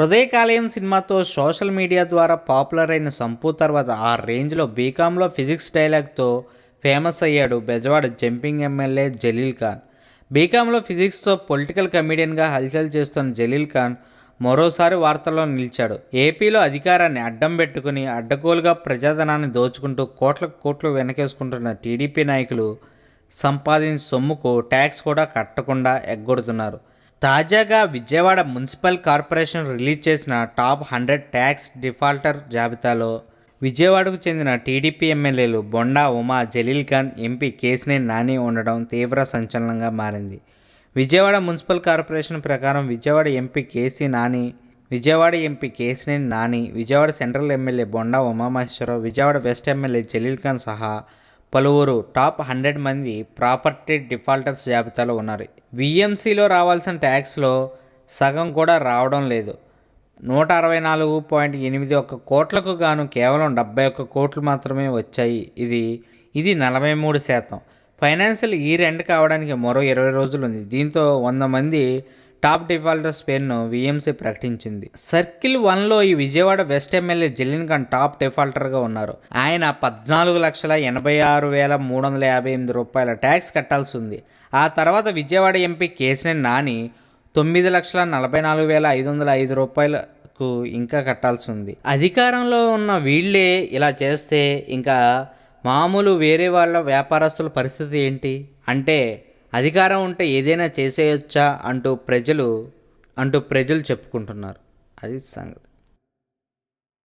హృదయకాలయం సినిమాతో social media ద్వారా popular అయిన సంపు తర్వాత ఆ రేంజ్లో బీకాంలో ఫిజిక్స్ డైలాగ్తో ఫేమస్ అయ్యాడు బెజవాడ జంపింగ్ ఎమ్మెల్యే జలీల్ ఖాన్. బీకాంలో ఫిజిక్స్తో పొలిటికల్ కమెడియన్గా హల్చల్ చేస్తున్న జలీల్ ఖాన్ మరోసారి వార్తల్లో నిలిచాడు. ఏపీలో అధికారాన్ని అడ్డం పెట్టుకుని అడ్డగోలుగా ప్రజాధనాన్ని దోచుకుంటూ కోట్ల కోట్లు వెనకేసుకుంటున్న టీడీపీ నాయకులు సంపాదించిన సొమ్ముకు ట్యాక్స్ కూడా కట్టకుండా ఎగ్గొడుతున్నారు. తాజాగా విజయవాడ మున్సిపల్ కార్పొరేషన్ రిలీజ్ చేసిన టాప్ హండ్రెడ్ ట్యాక్స్ డిఫాల్టర్ జాబితాలో విజయవాడకు చెందిన టీడీపీ ఎమ్మెల్యేలు బొండా ఉమా జలీల్ ఖాన్ ఎంపీ కేసినేని నాని ఉండడం తీవ్ర సంచలనంగా మారింది. విజయవాడ మున్సిపల్ కార్పొరేషన్ ప్రకారం Vijayawada MP KC Nani Vijayawada MP Kesineni Nani Vijayawada central MLA Bonda Umamaheswararao Vijayawada west MLA Jaleel Khan సహా పలువురు టాప్ హండ్రెడ్ మంది ప్రాపర్టీ డిఫాల్టర్స్ జాబితాలో ఉన్నారు. విఎంసీలో రావాల్సిన ట్యాక్స్లో సగం కూడా రావడం లేదు. నూట అరవై నాలుగు పాయింట్ ఎనిమిది ఒక్క కోట్లకు గాను కేవలం డెబ్బై ఒక్క కోట్లు మాత్రమే వచ్చాయి. ఇది ఇది నలభై మూడు శాతం. ఫైనాన్షియల్ ఇయర్ ఎండ్ కావడానికి మరో ఇరవై రోజులు ఉంది దీంతో వంద మంది టాప్ డిఫాల్టర్స్ పేరును విఎంసీ ప్రకటించింది. సర్కిల్ వన్లో ఈ Vijayawada west MLA Jaleel Khan top డిఫాల్టర్గా ఉన్నారు. ఆయన పద్నాలుగు లక్షల ఎనభై ఆరు వేల మూడు వందల యాభై ఎనిమిది రూపాయల ట్యాక్స్ కట్టాల్సి ఉంది. ఆ తర్వాత విజయవాడ ఎంపీ కేసినేని నాని తొమ్మిది లక్షల నలభై నాలుగు వేల ఐదు వందల ఐదు రూపాయలకు ఇంకా కట్టాల్సి ఉంది. అధికారంలో ఉన్న వీళ్ళే ఇలా చేస్తే ఇంకా మామూలు వేరే వాళ్ళ వ్యాపారస్తుల పరిస్థితి ఏంటి? అంటే అధికారం ఉంటే ఏదైనా చేసేయొచ్చా అంటూ ప్రజలు అంటూ ప్రజలు చెప్పుకుంటున్నారు. అది సంగతి.